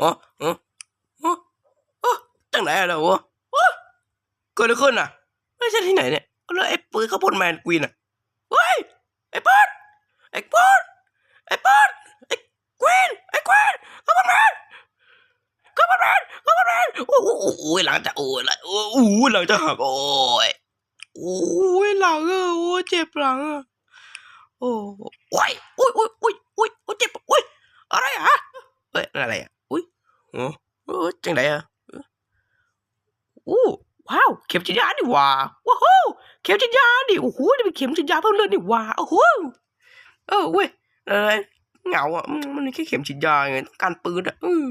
อ๋ออ๋ออ๋อจังไหนอะเราวะอ๋อเกิดอะไรขึ้นอะ ไม่ใช่ที่ไหนเนี่ยแล้วไอ้ปืนเขาวโพดแมนกวีนอะเฮ้ยไอ้ปืนไอ้ปืนไอ้ปืนไอ้กวีนไอ้กวีนข้าวโพดแมนข้าวโพดแมนข้าวโพดแมนโอ้โหโอ้โหลังจะโอ้ยหลังโอ้โหหลังจะหักโอ้ยโอ้ยหลังอะโอ้เจ็บหลังอะโอ้ยโอ้ยโอ้ยโอ้ยโอ้ยโอ้เจ็บโอ้ยอะไรอะเฮ้ยอะไรอะ โอ้โอ้จังไหนอะโอ้ว้าวเข็มฉีดยาดิว่าว้าวเข็มฉีดยาดิโอ้โหนี่เป็นเข็มฉีดยาเพิ่มเลือดดิว่าโอ้โหเออเว้ยอะไรเหงาอะมันแค่เข็มฉีดยาไงต้องการปืนอะอืม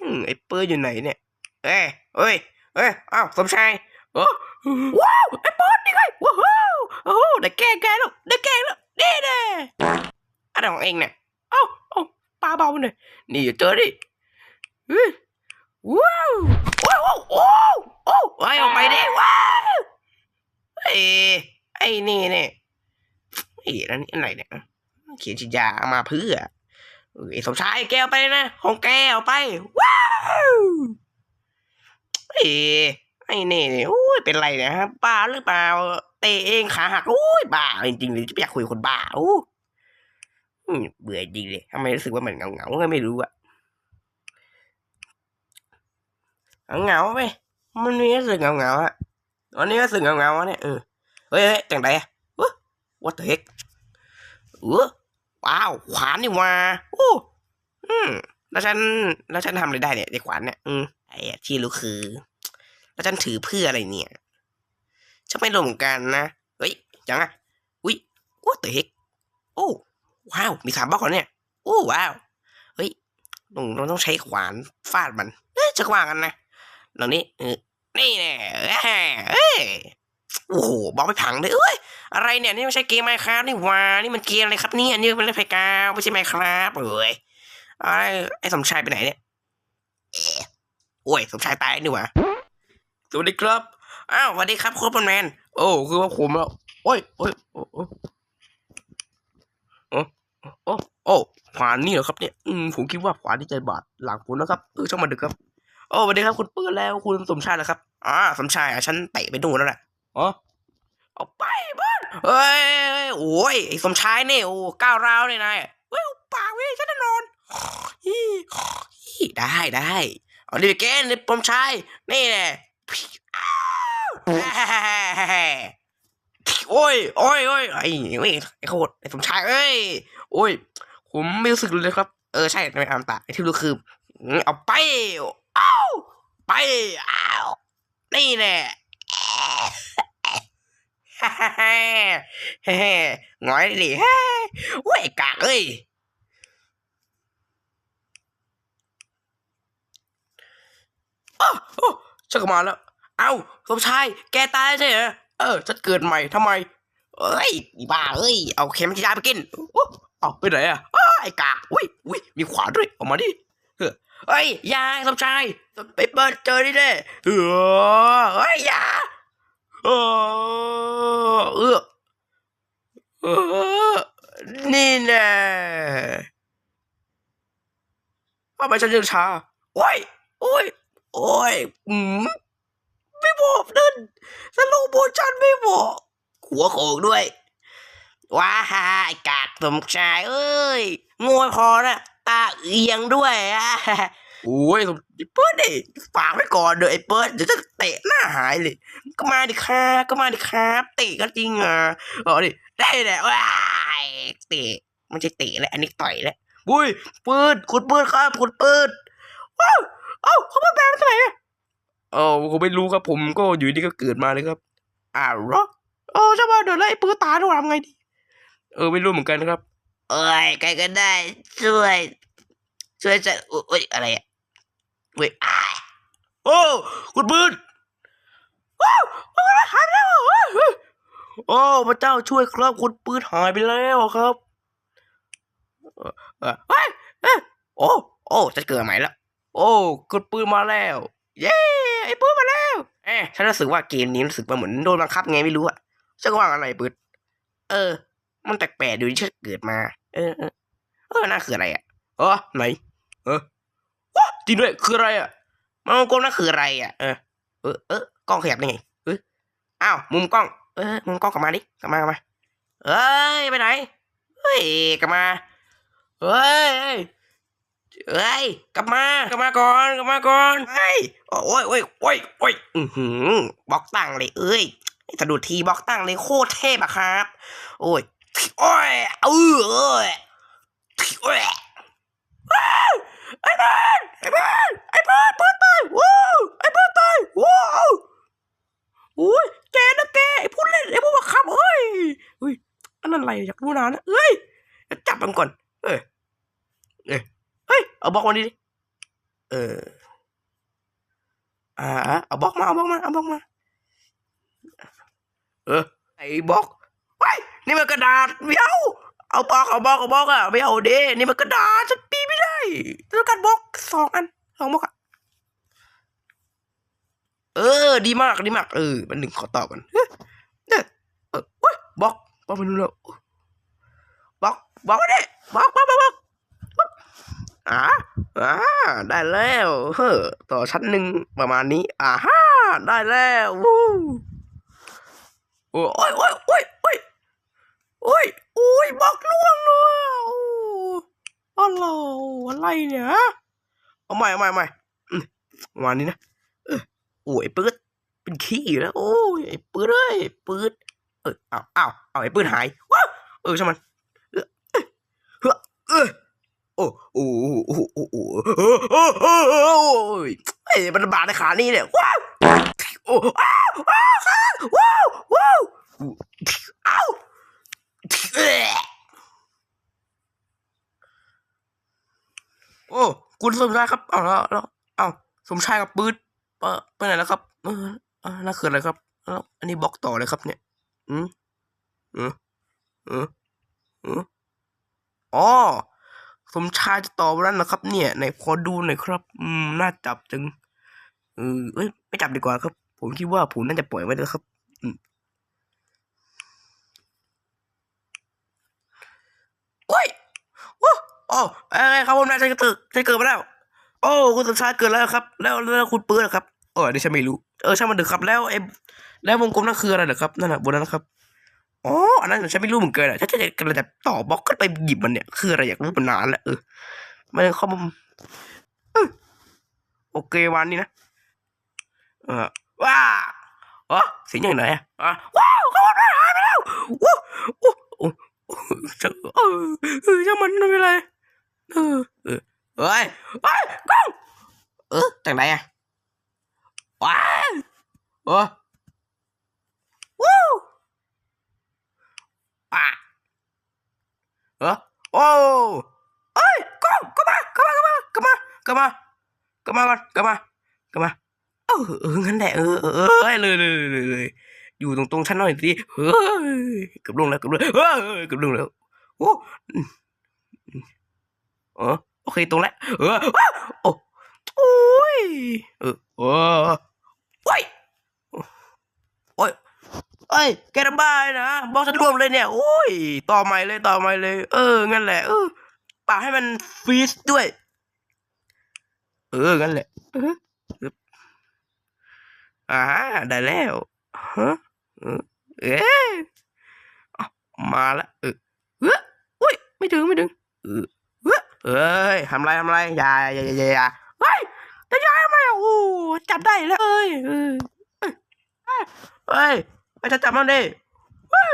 อืมไอ้ปืนอยู่ไหนเนี่ยเอ้ยเอ้ยเอ้ยอ้าวสมชายโอ้ว้าวไอ้ปืนนี่ไงว้าวโอ้โหได้แก้แก้แล้วได้แก้แล้วนี่แน่อะไรของเองเนี่ย ปลาเบาหน่อยนี่อย่าเจอดิเฮ้ยว้าวว้าวว้าวโอ้โอ้ไอ้ออกไปดิว้าวไอ้ไอ้นี่เนี่ยไอ้นั่นนี่อะไรเนี่ยเขียนฉีดยามาเพื่อเอ้ยสมชายแกเอาไปนะของแกเอาไปว้าวไอ้ไอ้นี่เนี่ยโอ้ยเป็นไรเนะครับบ้าหรือเปล่าเตะเองขาหักโอ้ยบ้าจริงๆเลยจะไม่อยากคุยกับคนบ้าโอ้อืม เบื่อจริงเลยทำไมรู้สึกว่ามันเหงาเงาก็ไม่รู้อะเหงาไหมมันมีรู้สึกเหงาเงาๆอะวันนี้รู้สึกเหงาเงาเนี่ยเออเฮ้ยจังไดอะวะ what the heck เออว้าวขวานนี่ว่าโอ้อืมแล้วฉันแล้วฉันทำอะไรได้เนี่ยไอ้ขวานเนี่ยอืมไอ้ที่รู้คือ แล้วฉันถือเพื่ออะไรเนี่ยฉันไม่รู้เหมือนกันนะเฮ้ยยังอะอุ้ยว่าเตะโอ้ ว้าว มีสามบล็อกเหรอเนี่ย โอ้ว้าว เฮ้ยตรงเราต้องใช้ขวานฟาดมันเอ๊ะจะว่ากันนะตรงนี้เออนี่แน่เอ้ยโอ้โหบล็อกไม่พังเลยเอ้ย อะไรเนี่ย นี่ไม่ใช่เกมไมค์ครับนี่ว่านี่มันเกมอะไรครับเนี่ยนี่มันเล่นไฟกาวไม่ใช่ไมค์ครับเอ้ยไอ้ไอ้สมชายไปไหนเนี่ยเอ๊ะโอ้ยสมชายตายนี่หว่าสวัสดีครับ อ้าวสวัสดีครับโค้ชบอลแมน โอ้ คือว่าผมแล้วโอ้ยโอ้ยโอ้ โอ้โอ้ขวานนี่เหรอครับเนี่ยอืมผมคิดว่าขวานที่ใจบาดหลังผมนะครับเออช่างมันดึกครับโอ้สวัสดีครับคุณปื้นแล้วคุณสมชายเหรอครับอ่าสมชายอะฉันเตะไปนู่นแล้วแหละอ๋อเอาไปบ้านเฮ้ยโอ้ยไอ้สมชายเนี่ยโอ้ก้าวร้าวเนี่ยนายเว้ยปากเว้ยฉันจะนอนอี้อี้ได้ได้เอาดิไปเกนนี่ผมชายนี่แหละอ้าวโอ้ยโอ้ยโอ้ยไอ้ไอ้ไอ้โคตรไอ้สมชายเอ้ย โอ้ย ผมไม่รู้สึกเลยครับ เออใช่ในอามตะไอ้ที่รู้คือ เอาไปอ้าวไปอ้าวนี่แหละฮ่าฮ่าฮ่าฮ่าหงอยดิเฮ้ยโอ้ยไอ้กากเอ้ยอ้าวโอ้ฉันก็มาแล้ว เอ้าสมชาย แกตายใช่เหรอ เออฉันเกิดใหม่ทำไมเอ้ยอีบ้าเอ้ย เอาเข็มฉีดาไปกินอ้ เอาไปไหนอะไอ้กากอุ้ยอุ้ยมีขวานด้วยเอามาดิเฮ้ยยอยสมชายไปเปิดเจอดิเด้เออเฮ้ยยาเออเออเออนี่แน่ทำไมฉันยังช้าโอ้ยโอ้ยโอ้ยอืมไม่บอกนั่นสโลโมชั่นไม่บอกหัวโขกด้วย ว้าไอ้กากสมชายเอ้ยงวยพอนะตาเอียงด้วยอะโอ้ยสมเปิดดิฝากไว้ก่อนเดี๋ยวไอ้เปิดเดี๋ยวจะเตะหน้าหายเลย ก็มาดิครับก็มาดิครับเตะก็จริงอะเอาดิได้แหละว้าเตะม่ใช่เตะแหล้วอันนี้ต่อยแล้วบุ้ยปืนขุดปืนครับขุดปืนว้าวเอ้าเขามาแบนที่ไหนอะเออผมไม่รู้ครับผมก็อยู่ดีก็เกิดมาเลยครับอ้าวเหรอเออจะมาเดี๋ยวไล่ปื้อตาด้วยทำไงดี เออไม่รู้เหมือนกันนะครับเอ้ยใครก็ได้ ช่วย ช่วยจะโอ้ยอะไรอะเว้ยอ้ายโอ้คุณปืนว้าวมันหายไปแล้วเหรอโอ้พระเจ้าช่วยครับคุณปืนหายไปแล้วครับเออเออเฮ้ยเอ้ยโอ้โอ้จะเกิดใหม่แล้วโอ้กดปืนมาแล้ว เย้ไอ้ปืนมาแล้ว เอ๊ะฉันรู้สึกว่าเกมนี้รู้สึกว่าเหมือนโดนบังคับไงไม่รู้อะฉันก็ว่าอะไรปืนเออ มันแปลกๆดูที่ฉันเกิดมา เออ เออน่าคืออะไรอะเออไหน เออว้าจริงด้วยคืออะไรอะมันกลมนั่นคืออะไรอะเออเออเออกล้องขยับได้ไงเอออ้าวมุมกล้อง เออมุมกล้องกลับมาดิกลับมากลับมาเอ้ยไปไหนเฮ้ยกลับมาเฮ้ยเฮ้ยเฮ้ยกลับมากลับมาก่อนกลับมาก่อนเฮ้ยโอ้ยโอ้ยโอ้ยโอ้ยอือหือบล็อกตั้งเลยเอ้ยสะดุดทีบล็อกตั้งเลยโคตรเทพอะครับ โอ้ย โอ้ยเออเอ้ยโอ้ยอ้าวไอ้บ้านไอ้บ้านไอ้บ้านเปิดตายว้าวไอ้บ้านตายว้าวโอ้ยแกนะแกไอ้พูดเล่นไอ้พวกมาขับเฮ้ยเฮ้ยอันนั้นอะไรอยากรู้นานนะเอ้ยจับมันก่อน เออเอ้ยเฮ้ยเอาบล็อกมาดิเอออ่าเอาบล็อกมาเอาบล็อกมาเอาบล็อกมา เออไอ้บล็อกไป นี่มันกระดาษไม่เอาเอาบล็อกเอาบล็อกเอาบล็อกอะไม่เอาเด้นี่มันกระดาษฉันปีไม่ได้ต้องการบล็อกสองอันสองบล็อกอะเออ ดีมากดีมากเออมันหนึ่งขอตอบกันเด้อเออบล็อกบล็อกไม่รู้แล้วบล็อกบล็อกมาดิบอกบล็อกบล็อกบล็อกอ่าอ่าได้แล้วเฮ้อต่อชั้นหนึ่งประมาณนี้อ่าฮ่าได้แล้ววู้โอ้ยโอ้ยโอ้ยโอ้ย โอ้ยโอ้ยบล็อกล่วงเลยอ้าวอะไรเนี่ยเอาใหม่ใหม่ใหม่วันนี้นะโอ้ยปืดเป็นขี้อยู่แล้ว โอ้ยปืดเลยปืดเออเอาเอ้าเอ้าไอ้ปืดหายว้าเออใช่ไหมันเออเออเออโอ้โอ้โอ้โอ้โอ้โอ้โอ้ยมันบาดในขานี่เนี่ยว้าวโอ้ว้าวว้าว โอ้คุณสมชายครับเอาแล้วแล้วเอาสมชายกับปืนเออไปไหนแล้วครับเออเออน่าเขินอะไรครับแล้วอันนี้บล็อกต่อเลยครับ เนี่ยอืมอืมอืมอืมอ๋อสมชายจะต่อวันนั้นนะครับ เนี่ยไหนขอดูหน่อยครับ อืมน่าจับจังเออเอ้ยไม่จับดีกว่าครับ ผมคิดว่าผมน่าจะปล่อยไว้เลยครับ อืม โอ้ยโอ้โอ้อะไรครับผมนายฉันเกิดฉันเกิดมาแล้ว โอ้ คุณสมชายเกิดแล้วครับ แล้วแล้วคุณปืนนะครับเออดี๋ยวฉันไม่รู้ เออช่างมันเถอะครับ แล้วไอ้แล้ววงกลมนั่นคืออะไรเหรอครับ นั่นน่ะบนนั้นครับอ๋ออันนั้นฉันไม่รู้เหมือนกันอะฉันจะกำลังจะต่อบล็อกขึ้นไปหยิบมันเนี่ย คืออะไรอยากรู้มานานแล้วเออมันเข้ามาเออโอเควันนี้นะ เออว้าอ๋อเสียงอย่างไหนอะอะว้าวเขาหายไปแล้วว้าว Trời ơi, ừ, sao mình nó lại? Ừ, ừ. ơi, con. Ừ, thằng này à. Oa. Ơ. Woo. À. Ơ. Ô. ơi, con, con ba, con ba, con ba, con ba. Con ba con, con ba. Con ba. Ừ, ừ, ngắn đẻ, ừ, ừ, ừ, lười, lười, lười, lười. อยู่ตรงๆฉันน้อยสิเฮ้ยกือบลงแล้วเกือบลงเฮ้ยกือบลงแล้วโอ้เออโอเคตรงแล้วเออโอ้โอ้ยเออโอ้ยโอ้ยเอ้ยแกทำบ้านะบอกฉันรวมเลยเนี่ยโอ้ยต่อใหม่เลยต่อใหม่เลย เอองั้นแหละเออป่าให้มันฟรีซด้วย เอองั้นแหละอ่าได้แล้ว ฮะเออเอ๊ะมาละเออเอออุ้ยไม่ถึงไม่ถึงเออเออเอ้ยทำไรทำไรอย่าอย่าอย่าอย่าเฮ้ยจะย้ายทำไมอะโอ้จับได้แล้วเอ้ยเออเอ้ยเฮ้ยไปจะจับมันดิเฮ้ย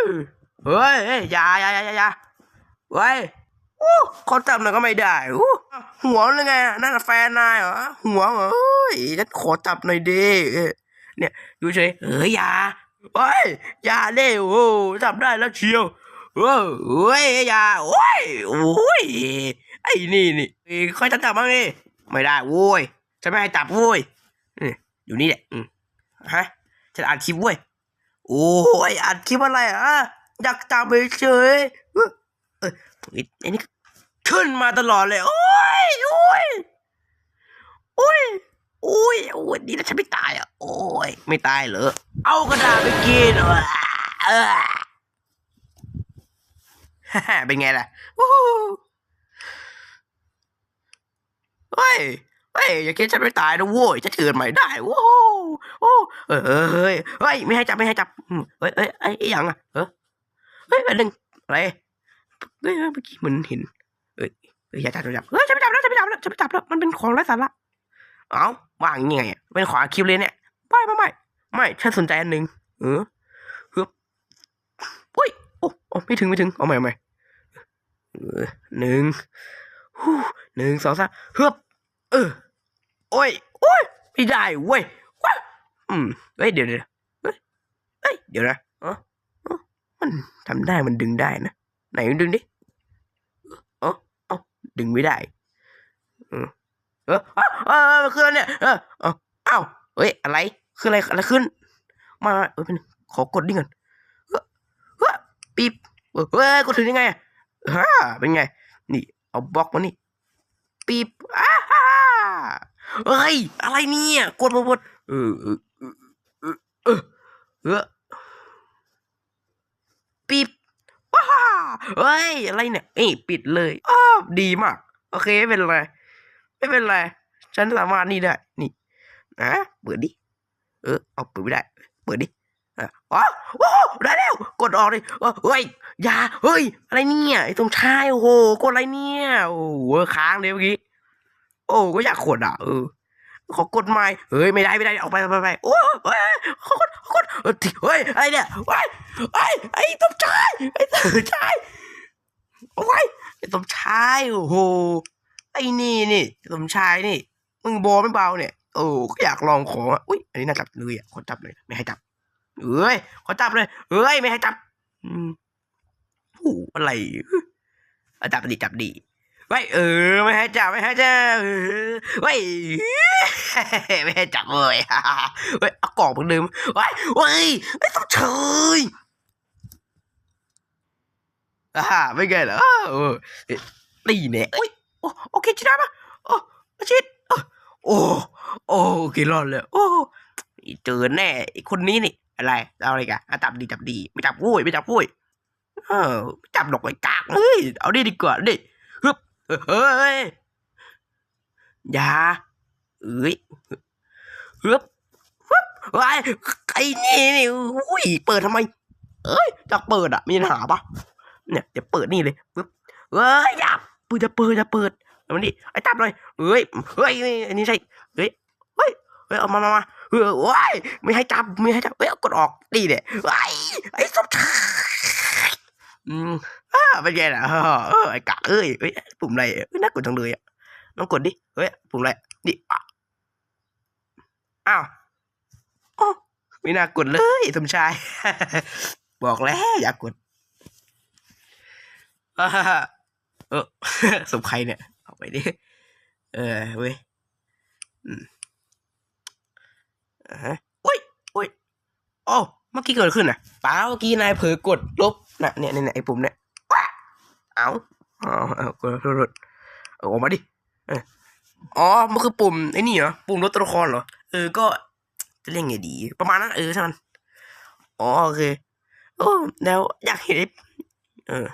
เฮ้ยยอย่าอย่าอย่าอย่าเฮ้ยโอ้เขาจับหน่อยก็ไม่ได้โอ้หัวเลยไงนั่นแฟนนายเหรอหัวเหรอฉันขอจับหน่อยดิ เนี่ยอยู่เฉยเอ้ยยาเฮ้ยยาเด้โอ้จับได้แล้วเชียวเออเฮ้ยยาโอ้ยโอ้ยไอ้นี่นี่เอ้ยค่อยจะจับมั้างดิไม่ได้โว้ยฉันไม่ให้จับโว้ยนี่อยู่นี่แหละอืมฮะฉันอ่านคลิปเว้ยโอ้ยอ่านคลิปอะไรอะอยากจับเฉยเออไอ้นี่ขึ้นมาตลอดเลย โอ้ยโอ้ยโอ้ย อ้ยโอ้ยนี่นะฉันไม่ตายอะ โอ้ยไม่ตายเหรอ เอากระดาษไปกินเออเออฮ่าฮ่าเป็นไงล่ะโอ้โหเฮ้ยเฮ้ยอย่าคิดฉันไม่ตายนะโว้ยจะเกิดใหม่ได้โว้โอ้เออเออเฮ้ยเฮ้ยไม่ให้จับไม่ให้จับอืมเฮ้ยเฮ้ยไอ้ไอ้หยังอะเออเฮ้ยอันหนึ่งอะไรเฮ้ยเมื่อกี้เหมือนเห็นเอ้ยเฮ้ยอย่าจับอย่าจับเฮ้ยจะไม่จับแล้วจะไม่จับแล้วจะไม่จับแล้วมันเป็นของไร้สาระ เอ้าว่างยังไงเป็นของอาคิวเลยเนี่ยไม่ไม่ไม่ไม่ฉันสนใจอันหนึ่งเออฮึบเฮ้ยโอ้โอไม่ถึงไม่ถึงเอาใหม่เอาใหม่เออหนึ่งฮู้หนึ่งสองสามฮึบเออโอ้ยโอ้ยไม่ได้เว้ยว้าอืมเฮ้ยเดี๋ยวเดี๋ยวเฮ้ยเดี๋ยวนะเออเอ้อมันทำได้มันดึงได้นะไหนดึงดิเออเอาดึงไม่ได้เออ เออเออคืออะไรเนี่ยเออเออเอ้าเฮ้ยอะไรคืออะไรอะไรขึ้น มาเออเป็นขอกดดิก่อนเออเออปีบเออเฮ้ยกดถึงยังไงฮ่าเป็นไง นี่เอาบล็อกมานี่ปีบอ้าฮ่าเฮ้ยอะไรเนี่ยกดมากดเออเออเออเออเออปีบว้าเฮ้ยอะไรเนี่ยเอ้ยปิดเลยอ้าดีมาก โอเคเป็นไร ไม่เป็นไร ฉันสามารถนี่ได้ นี่นะเปิดดิ เออ เอาเปิดไม่ได้ เปิดดิอ๋อโอ้ได้แล้ว กดออกเออเฮ้ย อย่า เฮ้ย อะไรเนี่ย ไอ้ตรงชายโอ้โห กดอะไรเนี่ย โอ้โหค้างเลยเมื่อกี้ โอ้ ก็อยากกดอะ เออ ขอกดใหม่เฮ้ย ไม่ได้ ไม่ได้ ออกไปไปไปโอ้เฮ้ยขอกดขอกดเฮ้ย อะไรเนี่ยเฮ้ยไอ้ยไอ้ตบชาย ไอ้ตบชาย โอ้ย ไอ้ตบชาย โอ้โห ไอ้นี่นี่สมชายนี่ มึงโบไม่เบาเนี่ยโอ้ก็อยากลองของอะอุ้ยอันนี้น่าจับเลยอะขอจับเลย ไม่ให้จับเอ้ยขอจับเลยเอ้ยไม่ให้จับ อืมโอ้อะไรอาจับดีจับดีไว้ยเออ ไม่ให้จับไม่ให้จับเออไว้ยไม่ให้จับเลยเฮ้ยเอากล่องเหมือนเดิมไว้ยเว้ยไม่ต้องเชยอ่าไม่ไงเหรอเออตีเนี่ย โอ้โอเคชิดาปะโอ้ชิดโอ้โอ้โอเครอดเลย โอ้เจอแน่อ้คนนี้นี่ อะไรเอาอะไรกันจับดีจับดี ไม่จับวุ้ยไม่จับวุ้ยเออจับดอกไอ้กากเฮ้ยเอาดิดีกว่าดิฮึบเฮ้ยอย่าเอ้ยฮึบฮึบไอ้ไอ้นี่นี่อุ้ยเปิดทำไม เอ้ยอยากเปิดอะมีปัญหาปะเนี่ยเดี๋ยวเปิดนี่เลยปึ๊บเอ้ยอย่า ปิดจะเปิดจะเปิดเอามันดิไอ้ตับเลยเอ้ยเฮ้ยอันนี้ใช่เฮ้ยเฮ้ยเฮ้ยเอามามามาเออว้ยไม่ให้จับไม่ให้จับเฮ้ยเอากดออกดีเนี่ยไอ้ไอ้สมชายอืมอ่าเป็นไงล่ะเออไอ้กะเอ้ยเฮ้ยปุ่มอะไรเอ้ยน่ากดจังเลยอะลองกดดิเฮ้ยปุ่มอะไรนี่อ้าวอ้ไม่น่ากดเลยสมชาย บอกแล้วอย่ากด เออสมใครเนี่ย เอาไปดิ เออเว้ยอืมอ่าฮะโอ้ยอุ้ยโอ้เมื่อกี้เกิดขึ้นน่ะเปล่าเมื่อกี้นายเผลอกดลบน่ะเนี่ยเนี่ยไอ้ปุ่มเนี่ยว้าเอาเอาเอากดกดกดเอออกมาดิเอออ๋อ มันคือปุ่มไอ้นี่เหรอ ปุ่มลดตัวละครเหรอ เออ ก็จะเรียกไงดี ประมาณนั้น เออใช่มัน อ๋อ โอเค โอ้ แล้วอยากเห็นอ้เออ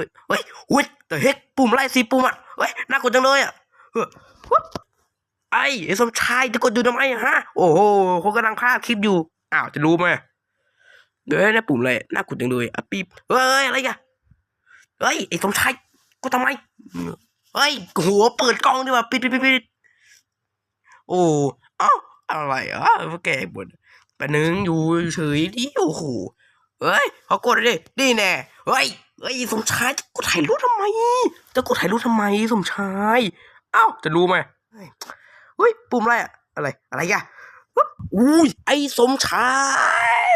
ฮ้ยเฮ้ยอุ้ยแต่เฮ็กปุ่มไล่สีปุ่มอะเฮ้ยน่ากดจังเลยอะเฮ้ยปุ๊บไอ้ไอ้สมชายจะกดอยู่ทำไมฮะ โอ้โหเขากำลังพากย์คลิปอยู่อ้าวจะรู้ไหมเดี๋ยวนะปุ่มอะไรน่ากดจังเลยอะปีบเฮ้ยอะไรกันเฮ้ยไอ้สมชายกดทำไมเฮ้ยหัวเปิดกล้องดีกว่าปิดปิดปิดปิดโอ้เอ้าอะไรอะแกบนปะนึงอยู่เฉยดิโอ้โห เฮ้ยเขากดเลยดินี่แน่เฮ้ยเฮ้ยสมชายจะกดถ่ายรูปทำไม จะกดถ่ายรูปทำไมสมชายเอ้าจะรู้ไหมเฮ้ยปุ่มอะไรอะอะไรอะไรอะอุ๊บอุ้ยไอ้สมชาย